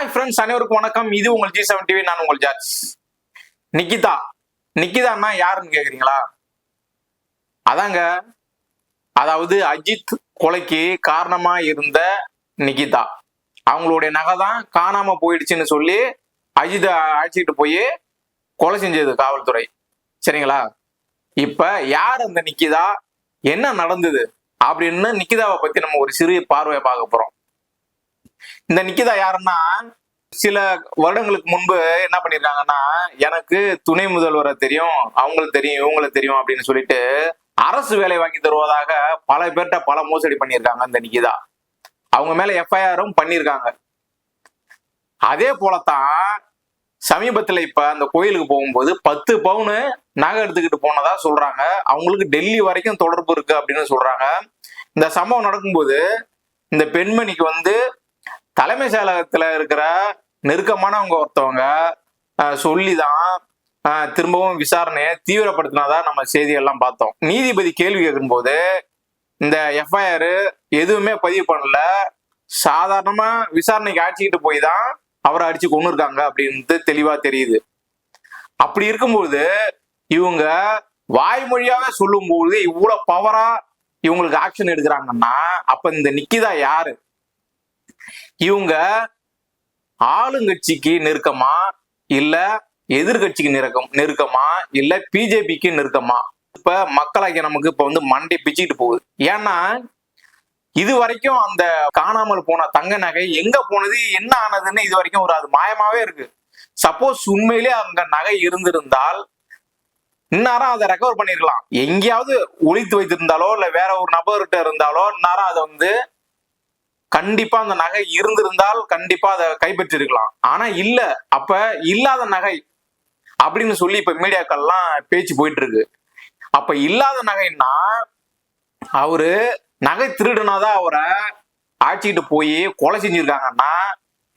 Hi friends அனைவருக்கும் வணக்கம். இது உங்கள் ஜி செவன் டிவி நான் உங்கள் ஜார்ஜ் நிக்கிதா. நிக்கிதான்னா யாருன்னு கேக்குறீங்களா? அதாங்க அதாவது அஜித் கொலைக்கு காரணமா இருந்த நிகிதா அவங்களுடைய நகை தான் காணாம போயிடுச்சுன்னு சொல்லி அஜித் அழைச்சிட்டு போய் கொலை செஞ்சது காவல்துறை. சரிங்களா? இப்ப யார் அந்த நிக்கிதா? என்ன நடந்தது? அப்படின்னு நிக்கிதாவை பத்தி நம்ம ஒரு சிறிய பார்வையை பார்க்க போறோம். இந்த நிக்கிதா யாருன்னா சில வருடங்களுக்கு முன்பு என்ன பண்ணிருக்காங்கன்னா எனக்கு துணை முதல்வரை தெரியும் அவங்களுக்கு தெரியும் இவங்களுக்கு தெரியும் அப்படின்னு சொல்லிட்டு அரசு வேலை வாங்கி தருவதாக பல பேர்கிட்ட பல மோசடி பண்ணியிருக்காங்க இந்த நிக்கிதா. அவங்க மேல எஃப்ஐஆரும் பண்ணியிருக்காங்க. அதே போலத்தான் சமீபத்துல இப்ப அந்த கோயிலுக்கு போகும்போது பத்து பவுனு நகை எடுத்துக்கிட்டு போனதா சொல்றாங்க. அவங்களுக்கு டெல்லி வரைக்கும் தொடர்பு இருக்கு அப்படின்னு சொல்றாங்க. இந்த சம்பவம் நடக்கும்போது இந்த பெண்மணிக்கு வந்து தலைமை செயலகத்துல இருக்கிற நெருக்கமானவங்க ஒருத்தவங்க சொல்லிதான் திரும்பவும் விசாரணையை தீவிரப்படுத்தினாதான் நம்ம செய்திகள்லாம் பார்த்தோம். நீதிபதி கேள்வி கேட்கும்போது இந்த எஃப்ஐஆர் எதுவுமே பதிவு பண்ணல. சாதாரணமா விசாரணைக்கு அடிச்சுக்கிட்டு போய் தான் அவரை அடிச்சு கொண்டு இருக்காங்க அப்படின்ட்டு தெளிவா தெரியுது. அப்படி இருக்கும்போது இவங்க வாய்மொழியாவே சொல்லும்போது இவ்வளவு பவரா இவங்களுக்கு ஆக்ஷன் எடுக்கிறாங்கன்னா அப்ப இந்த நிக்கிதா யாரு? இவங்க ஆளுங்கட்சிக்கு நெருக்கமா இல்ல எதிர்கட்சிக்கு நெருக்கம் நெருக்கமா இல்ல பிஜேபிக்கு நெருக்கமா? இப்ப மக்களாகிய நமக்கு இப்ப வந்து மண்டை பிச்சுக்கிட்டு போகுது. ஏன்னா இது வரைக்கும் அந்த காணாமல் போன தங்க நகை எங்க போனது என்ன ஆனதுன்னு இது வரைக்கும் ஒரு அது மாயமாவே இருக்கு. சப்போஸ் உண்மையிலே அங்க நகை இருந்திருந்தால் இந்நேரம் அதை ரெக்கவர் பண்ணிருக்கலாம். எங்கேயாவது ஒழித்து வைத்திருந்தாலோ இல்ல வேற ஒரு நபர்கிட்ட இருந்தாலோ இந்நேரம் அதை வந்து கண்டிப்பா அந்த நகை இருந்திருந்தால் கண்டிப்பா அதை கைப்பற்றிருக்கலாம். ஆனா இல்ல. அப்ப இல்லாத நகை அப்படின்னு சொல்லி இப்ப மீடியாக்கள்லாம் பேச்சு போயிட்டு இருக்கு அப்ப இல்லாத நகைன்னா அவரு நகை திருடுனாதான் அவரை ஆட்சிக்கிட்டு போய் கொலை செஞ்சிருக்காங்கன்னா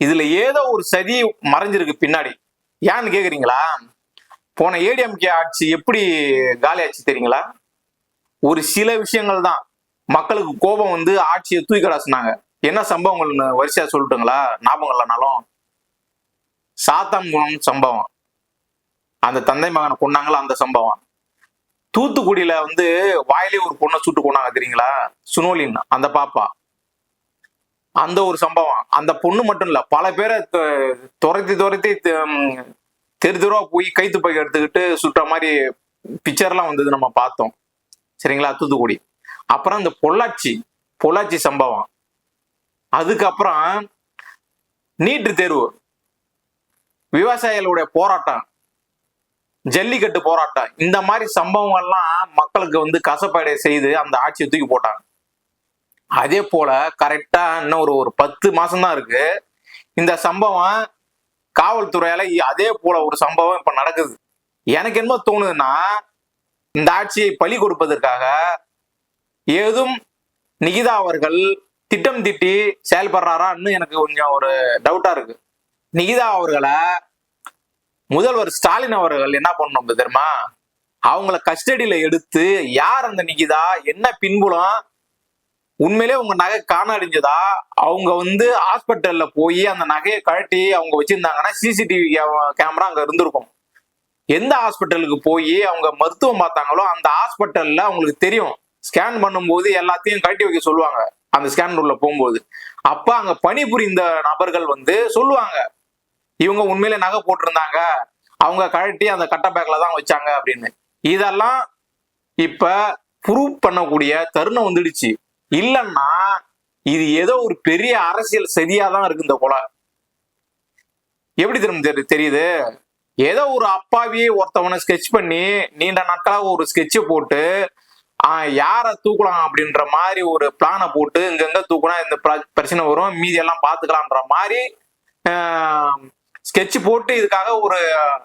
இதுல ஏதோ ஒரு சதி மறைஞ்சிருக்கு பின்னாடி. ஏன்னு கேக்குறீங்களா? போன ஏடிஎம்கே ஆட்சி எப்படி காலி தெரியுங்களா? ஒரு சில விஷயங்கள் தான் மக்களுக்கு கோபம் வந்து ஆட்சியை தூக்கிடா சொன்னாங்க என்ன சம்பவங்கள்னு வரிசையா சொல்லட்டுங்களா? ஞாபகம் இல்லைனாலும் சாத்தான்குளம் சம்பவம். அந்த தந்தை மகனை கொண்டாங்களா அந்த சம்பவம். தூத்துக்குடியில வந்து வாயிலே ஒரு பொண்ணை சுட்டு கொண்டாங்க தெரியுங்களா? சுனோலின் அந்த பாப்பா. அந்த ஒரு சம்பவம். அந்த பொண்ணு மட்டும் இல்ல பல பேரை துரத்தி துரத்தி தெரு தெருவா போய் கைத்து பைக்கு எடுத்துக்கிட்டு சுட்ட மாதிரி பிக்சர்லாம் வந்தது நம்ம பார்த்தோம். சரிங்களா? தூத்துக்குடி. அப்புறம் இந்த பொள்ளாச்சி பொள்ளாச்சி சம்பவம். அதுக்கப்புறம் நீட்டு தேர்வு. விவசாயிகளுடைய போராட்டம். ஜல்லிக்கட்டு போராட்டம். இந்த மாதிரி சம்பவங்கள்லாம் மக்களுக்கு வந்து கசப்பாடை செய்து அந்த ஆட்சியை தூக்கி போட்டாங்க. அதே போல கரெக்டா இன்னும் ஒரு ஒரு பத்து மாசம்தான் இருக்கு. இந்த சம்பவம் காவல்துறையால இ- அதே போல ஒரு சம்பவம் இப்ப நடக்குது. எனக்கு என்ன தோணுதுன்னா இந்த ஆட்சியை பலி கொடுப்பதற்காக ஏதும் நிகிதா அவர்கள் திட்டம் திட்டி செயல்படுறாரான்னு எனக்கு கொஞ்சம் ஒரு டவுட்டா இருக்கு. நிகிதா அவர்களை முதல்வர் ஸ்டாலின் அவர்கள் என்ன பண்ணணும் தெரியுமா? அவங்கள கஸ்டடியில எடுத்து யார் அந்த நிகிதா என்ன பின்புலம்? உண்மையிலே உங்க நகை காண அடிஞ்சதா அவங்க வந்து ஹாஸ்பிட்டல்ல போய் அந்த நகையை கழட்டி அவங்க வச்சிருந்தாங்கன்னா சிசிடிவி கேமரா அங்க இருந்திருக்கும். எந்த ஹாஸ்பிட்டலுக்கு போய் அவங்க மருத்துவம் பார்த்தாங்களோ அந்த ஹாஸ்பிட்டல்ல அவங்களுக்கு தெரியும். ஸ்கேன் பண்ணும்போது எல்லாத்தையும் கழட்டி வைக்க சொல்லுவாங்க. அந்த ஸ்கேன் உள்ள போகும்போது. அப்ப அங்க பணிபுரிந்த நபர்கள் வந்து சொல்லுவாங்க இவங்க உண்மையிலே நகை போட்டிருந்தாங்க. அவங்க கழட்டி அந்த கட்ட பேக்ல தான் வச்சாங்க அப்படின்னு. இதெல்லாம் இப்ப ப்ரூவ் பண்ணக்கூடிய தருணம் வந்துடுச்சு. இல்லைன்னா இது ஏதோ ஒரு பெரிய அரசியல் சதியா தான் இருக்கு இந்த கொலை. எப்படி திரும்ப தெரியுது? ஏதோ ஒரு அப்பாவியே ஒருத்தவனை ஸ்கெட்ச் பண்ணி நீண்ட நாட்களாக ஒரு ஸ்கெட்சை போட்டு யாரை தூக்கலாம் அப்படின்ற மாதிரி ஒரு பிளானை போட்டு இங்கங்க தூக்குனா இந்த பிர- பிரச்சனை வரும். மீதி எல்லாம் பாத்துக்கலாம்ன்ற மாதிரி ஸ்கெட்ச் போட்டு இதுக்காக ஒரு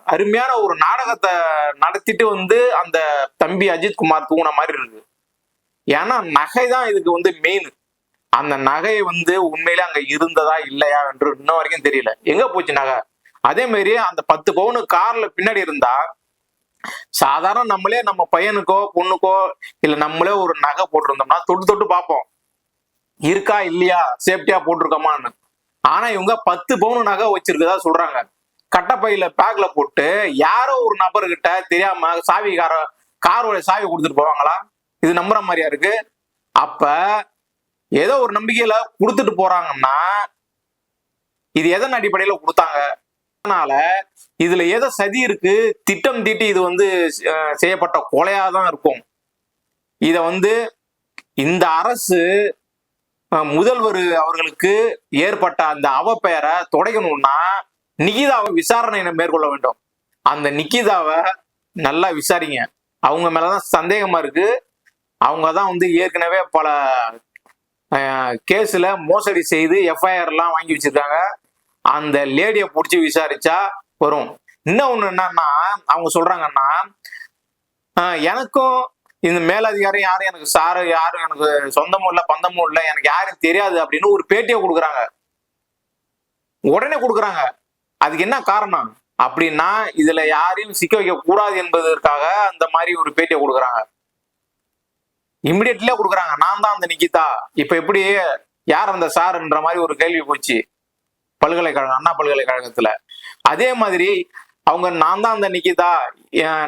அருமையான ஒரு நாடகத்தை நடத்திட்டு வந்து அந்த தம்பி அஜித் குமார் தூங்கின மாதிரி இருக்கு. ஏன்னா நகை தான் இதுக்கு வந்து மெயின் அந்த நகை வந்து உண்மையில அங்க இருந்ததா இல்லையா என்று இன்ன வரைக்கும் தெரியல. எங்க போச்சு நகை? அதே மாதிரி அந்த பத்து பவுனு கார்ல பின்னாடி இருந்தா சாதாரண நம்மளே நம்ம பையனுக்கோ பொண்ணுக்கோ இல்ல நம்மளே ஒரு நகை போட்டிருந்தோம்னா தொட்டு தொட்டு பார்ப்போம். இருக்கா இல்லையா? சேஃப்டியா போட்டிருக்கோமான்னு. ஆனா இவங்க பத்து பவுன் நகை வச்சிருக்கதா சொல்றாங்க. கட்டப்பையில பேக்ல போட்டு யாரோ ஒரு நபர்கிட்ட தெரியாம சாவி கார காரோட சாவி கொடுத்துட்டு போவாங்களா? இது நம்புற மாதிரியா இருக்கு? அப்ப ஏதோ ஒரு நம்பிக்கையில கொடுத்துட்டு போறாங்கன்னா இது எதன் அடிப்படையில கொடுத்தாங்க? அதனால இதுல ஏதோ சதி இருக்கு. திட்டம் தீட்டி இது வந்து செய்யப்பட்ட கொலையா தான் இருக்கும். இத வந்து இந்த அரசு முதல்வர் அவர்களுக்கு ஏற்பட்ட அந்த அவப்பெயரை தொடங்கணும்னா நிகிதாவை விசாரணை மேற்கொள்ள வேண்டும். அந்த நிகிதாவை நல்லா விசாரிங்க. அவங்க மேலதான் சந்தேகமா இருக்கு. அவங்க தான் வந்து ஏற்கனவே பல கேஸ்ல மோசடி செய்து எஃப்ஐஆர் எல்லாம் வாங்கி வச்சிருக்காங்க. அந்த லேடியை பிடிச்சி விசாரிச்சா வரும். இன்னும் ஒண்ணு என்னன்னா அவங்க சொல்றாங்கன்னா ஆஹ் எனக்கும் இந்த மேலதிகாரி யாரும் எனக்கு சாரு யாரும் எனக்கு சொந்தமும் இல்லை பந்தமும் இல்லை எனக்கு யாரும் தெரியாது அப்படின்னு ஒரு பேட்டியை கொடுக்குறாங்க. உடனே கொடுக்குறாங்க. அதுக்கு என்ன காரணம்? அப்படின்னா இதுல யாரையும் சிக்க வைக்க கூடாது என்பதற்காக அந்த மாதிரி ஒரு பேட்டியை கொடுக்குறாங்க. இம்மிடியட்லயே கொடுக்குறாங்க. நான் தான் அந்த நிக்கிதா. இப்ப எப்படி யார் அந்த சார்ன்ற மாதிரி ஒரு கேள்வி போச்சு. பல்கலைக்கழகம் அண்ணா பல்கலைக்கழகத்துல. அதே மாதிரி அவங்க நான் தான் அந்த நிக்கிதா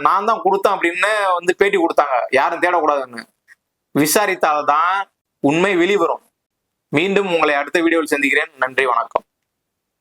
நான் தான் கொடுத்தேன் அப்படின்னு வந்து பேட்டி கொடுத்தாங்க. யாரும் தேடக்கூடாதுன்னு. விசாரித்தால்தான் உண்மை வெளிவரும். மீண்டும் உங்களை அடுத்த வீடியோவில் சந்திக்கிறேன். நன்றி வணக்கம்.